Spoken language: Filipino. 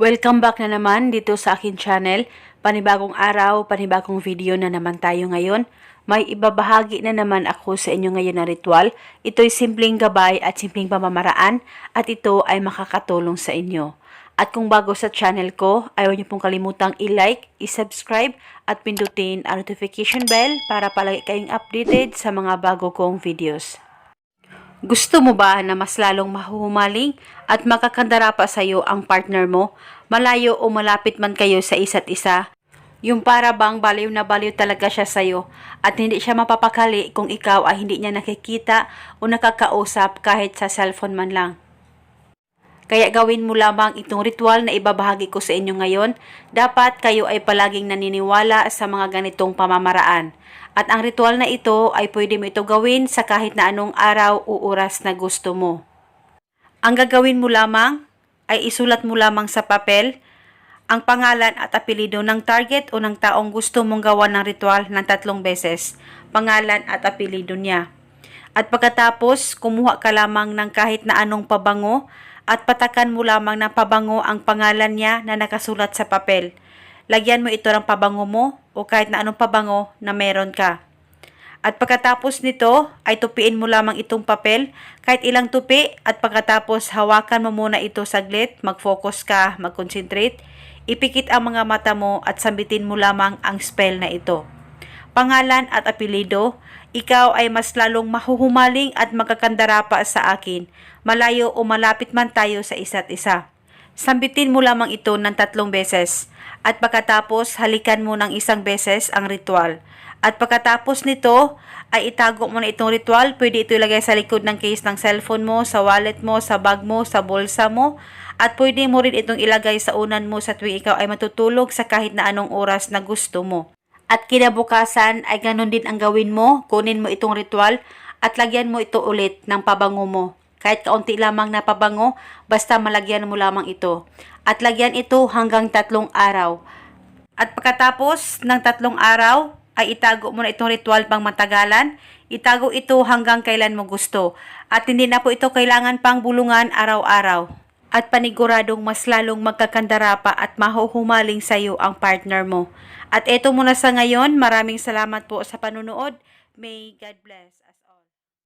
Welcome back na naman dito sa akin channel. Panibagong araw, panibagong video na naman tayo ngayon. May ibabahagi na naman ako sa inyo ngayon na ritual. Ito'y simpleng gabay at simpleng pamamaraan at ito ay makakatulong sa inyo. At kung bago sa channel ko, ayaw niyo pong kalimutang i-like, i-subscribe at pindutin ang notification bell para palagi kayong updated sa mga bago kong videos. Gusto mo ba na mas lalong mahuhumaling at makakandara pa sa iyo ang partner mo, malayo o malapit man kayo sa isa't isa? Yung para bang baliw na baliw talaga siya sa iyo at hindi siya mapapakali kung ikaw ay hindi niya nakikita o nakakausap kahit sa cellphone man lang. Kaya gawin mo lamang itong ritual na ibabahagi ko sa inyo ngayon. Dapat kayo ay palaging naniniwala sa mga ganitong pamamaraan. At ang ritual na ito ay pwede mo ito gawin sa kahit na anong araw o oras na gusto mo. Ang gagawin mo lamang ay isulat mo lamang sa papel ang pangalan at apelido ng target o ng taong gusto mong gawa ng ritual ng tatlong beses. Pangalan at apelido niya. At pagkatapos, kumuha ka lamang ng kahit na anong pabango at patakan mo lamang ng pabango ang pangalan niya na nakasulat sa papel. Lagyan mo ito ng pabango mo o kahit na anong pabango na meron ka. At pagkatapos nito ay tupiin mo lamang itong papel kahit ilang tupi at pagkatapos hawakan mo muna ito saglit, mag-focus ka, mag-concentrate, ipikit ang mga mata mo at sambitin mo lamang ang spell na ito. Pangalan at apelido, ikaw ay mas lalong mahuhumaling at magkakandara pa sa akin, malayo o malapit man tayo sa isa't isa. Sambitin mo lamang ito ng tatlong beses at pagkatapos halikan mo ng isang beses ang ritual. At pagkatapos nito ay itago mo na itong ritual. Pwede ito ilagay sa likod ng case ng cellphone mo, sa wallet mo, sa bag mo, sa bulsa mo. At pwede mo rin itong ilagay sa unan mo sa tuwing ikaw ay matutulog sa kahit na anong oras na gusto mo. At kinabukasan ay ganun din ang gawin mo. Kunin mo itong ritual at lagyan mo ito ulit ng pabango mo. Kahit kaunti lamang na pabango, basta malagyan mo lamang ito. At lagyan ito hanggang tatlong araw. At pagkatapos ng tatlong araw, ay itago mo na itong ritual pang matagalan. Itago ito hanggang kailan mo gusto. At hindi na po ito kailangan pang bulungan araw-araw. At paniguradong mas lalong magkakandara pa at mahuhumaling sa iyo ang partner mo. At eto muna sa ngayon, maraming salamat po sa panunood. May God bless.